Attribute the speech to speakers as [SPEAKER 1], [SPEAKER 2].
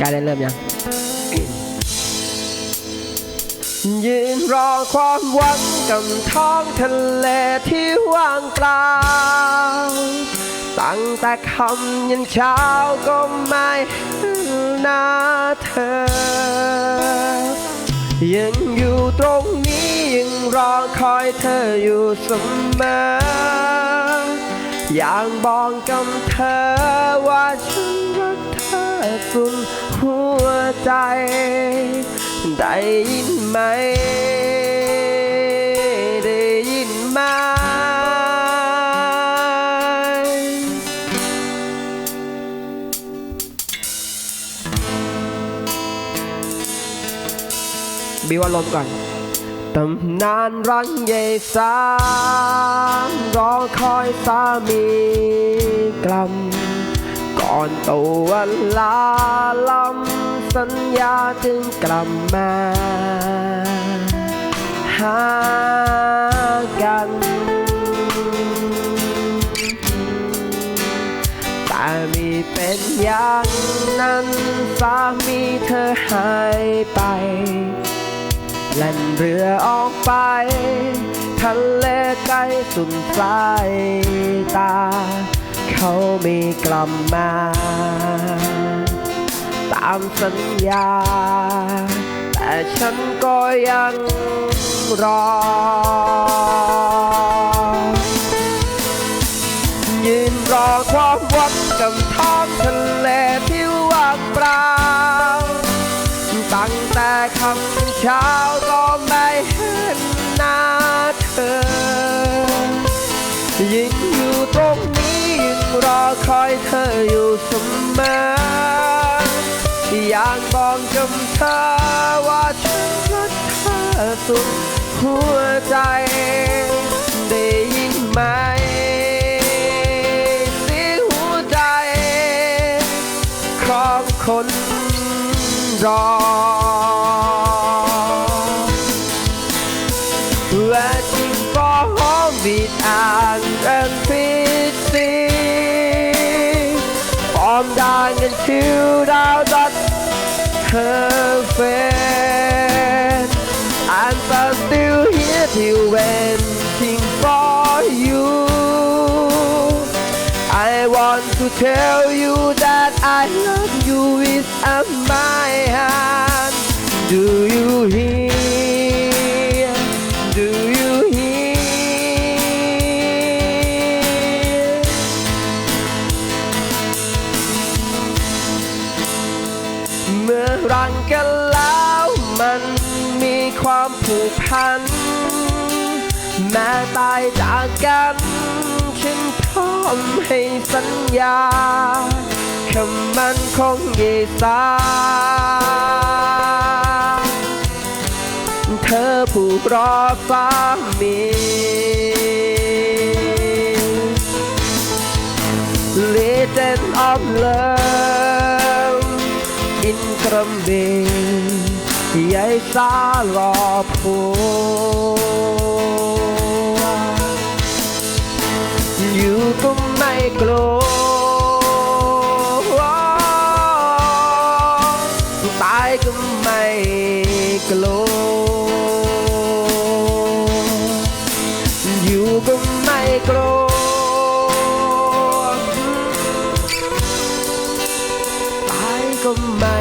[SPEAKER 1] ใกล้ได้เริ่มยัง
[SPEAKER 2] ยืนรอความหวังกับท้องทะเลที่ว่างเปล่า ตั้งแต่คำยันเช้าก็ไม่ห็นหน้าเธอ ยังอยู่ตรงนี้ยังรอคอยเธออยู่เสมอ อยากบอกกับเธอว่าฉัน ใจ ได้ยินไหม ได้ยินไหม
[SPEAKER 1] บิวอารมณ์ก่อน
[SPEAKER 2] ตำนานรังใหญ่สามรอคอยสามีกลัมก่อนตัวลาลำ สัญญาจึงกลับมา หากัน แต่มีเป็นอย่างนั้นสามีเธอหายไปแล่นเรือออกไป ทะเลไกลสุดสายตา เขาไม่กลับมาามสัญญา แต่ฉันก็ยังรอ ยืนรอความหวังกับท้องทะเลที่ว่างเปล่า ตั้งแต่คำเช้าก็ไม่เห็นหน้าเธอ ยิ่งอยู่ตรงนี้ยิ่งรอคอยเธออยู่เสมอ อยากบอกกับเธอว่าฉันรักเธอสุดหัวใจ ได้ยินไหมเสียงหัวใจของคนรอ Waiting for heartbeat and empathy From dying until now that her I'm still here till waiting for you I want to tell you that I love you with my hand. Do มันมีความผูกพัน แม้ตายจากกันฉันพร้อมให้สัญญาคำมันคงยีสาเธอผู้รอสามี Legend of love อินกระเบนยายสารอ jej salopku. อยู่ก็ไม่กลัวตายก็ไม่กลัวอยู่ก็ไม่กลัวตายก็ไม่